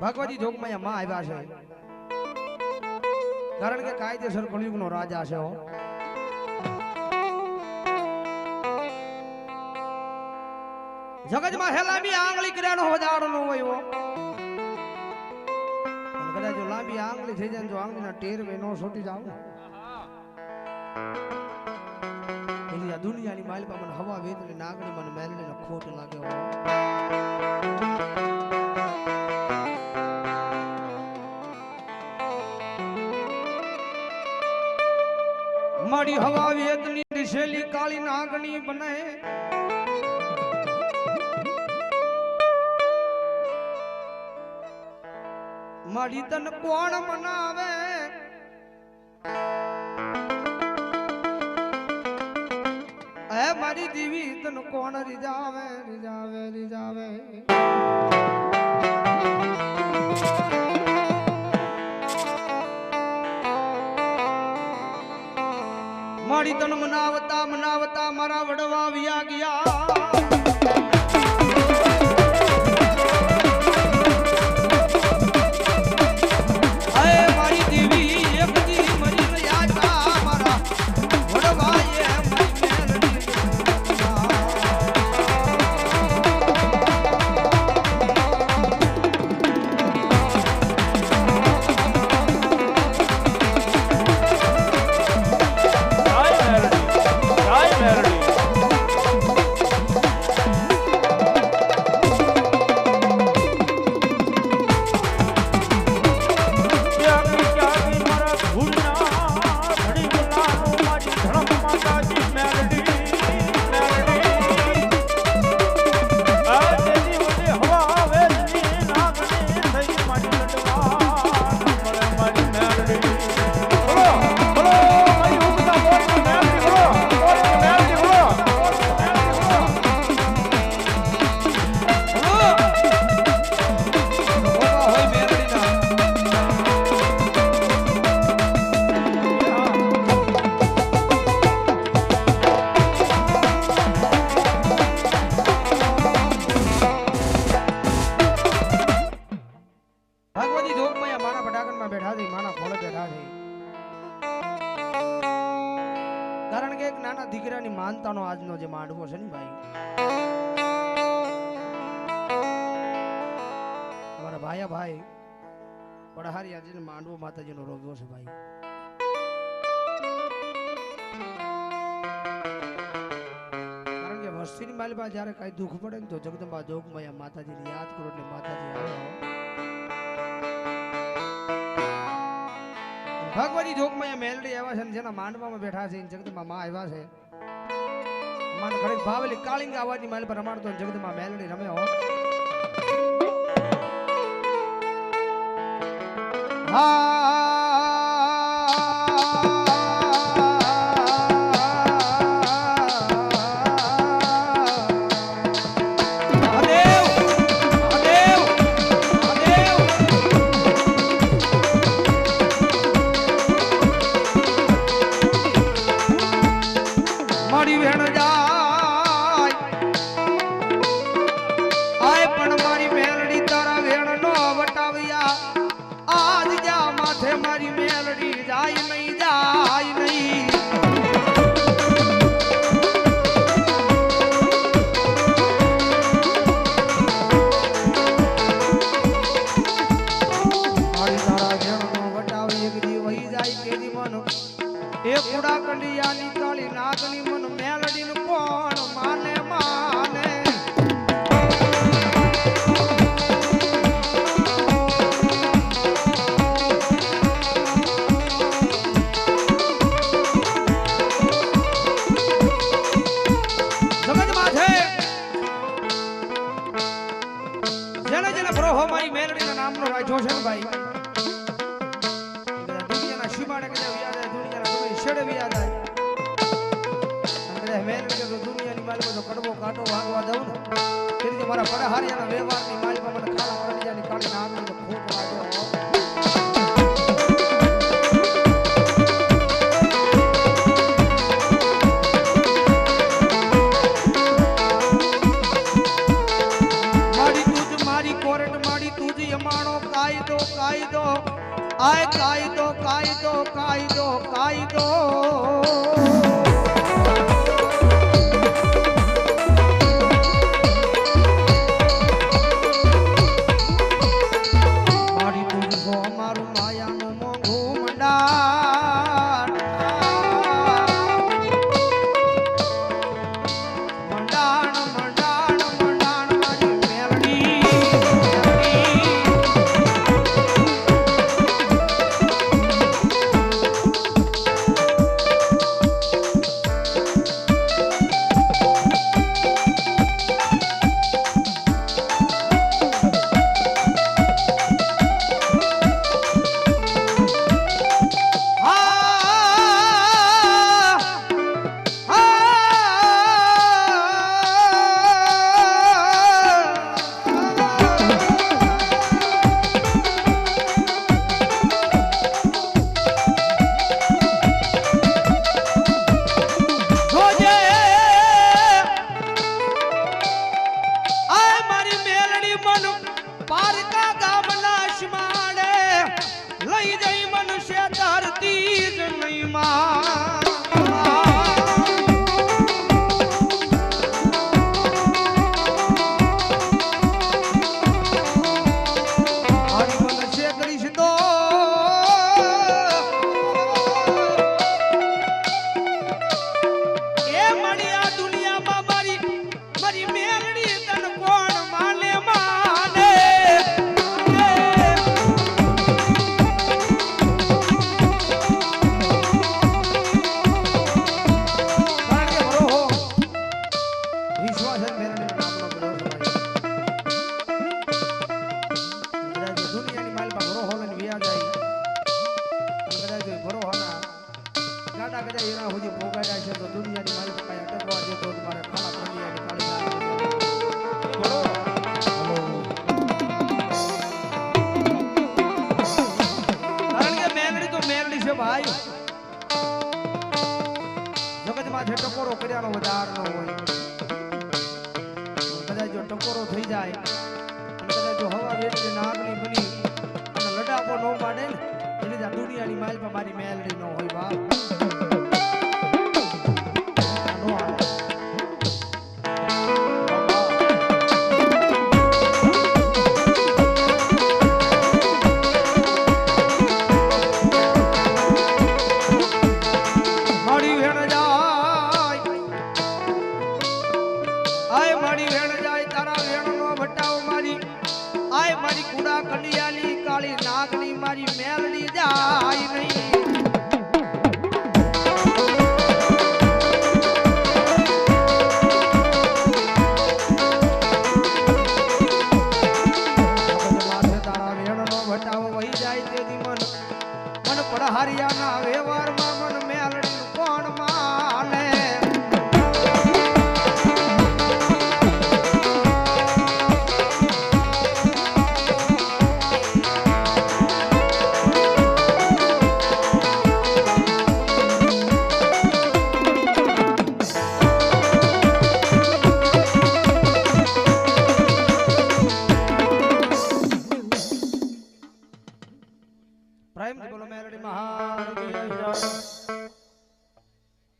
ભગવતી જોગમાં માં આવ્યા છે. કારણ કે કાયદેસર કળિયુગનો રાજા છે જગતમાં હેલાબી આંગળી કર્યાનો વધારો ન હોય કદાચ જો લાંબી આંગળી થઈ જાય જો આંગળીના ટેરવે નો છોટી જાવ દુનિયાની માલપા મને હવા વેતની નાગણી મને મેલડીને ખોટ લાગે મારી હવા વેદની દિશેલી કાળી નાગણી બને. મારી તન કોણ મનાવે? હે મારી દીવી, તન કોણ રીજાવે રીજાવે રીજાવે મારી તન મનાવતા મનાવતા મારા વડવા વ્યા ગયા. નાના દીકરાની માનતાનો આજનો જે માંડવો છે ને ભાઈ? અમારા ભાયા ભાઈ પડહારી આજે માંડવો માતાજીનો રોગ્યો છે ભાઈ. કારણ કે વસ્તીની માલિપા જ્યારે કાંઈ દુઃખ પડે ને તો જગદંબા જોગમાં માતાજીને યાદ કરો એટલે માતાજી આવે ભગવતી જોગમાં મેલડી આવ્યા છે જેના માંડવામાં બેઠા છે જગતમાં માં આવ્યા છે. માન ઘડીક ભાવેલી કાળિંગ આવાજની માલ પર રમાડતો જગતમાં મેલડી રમે હો મહાદેવ નામનો છે ભાઈ? દુનિયાના સીમાડે કદાચ યાદ આવે, દુનિયાના જાય અને કદાચ મેલડી કે દુનિયાની માલિકો તો કડવો કાંટો વાગવા દઉં ને. તેથી મારા પડહારિયાના વ્યવહારની માલિકો મને ખાડા કરડિયાની કાળી નાગની તો ખૂબ લાગ્યો કાયદો કાયદો આ કાયદો કાયદો કાયદો કાયદો. વિશ્વાસ છે મેરડી આપણો મારી મેલડી જાય નહીં. હરિયાના વ્યવહારમાં મન મેલડી કોણમાં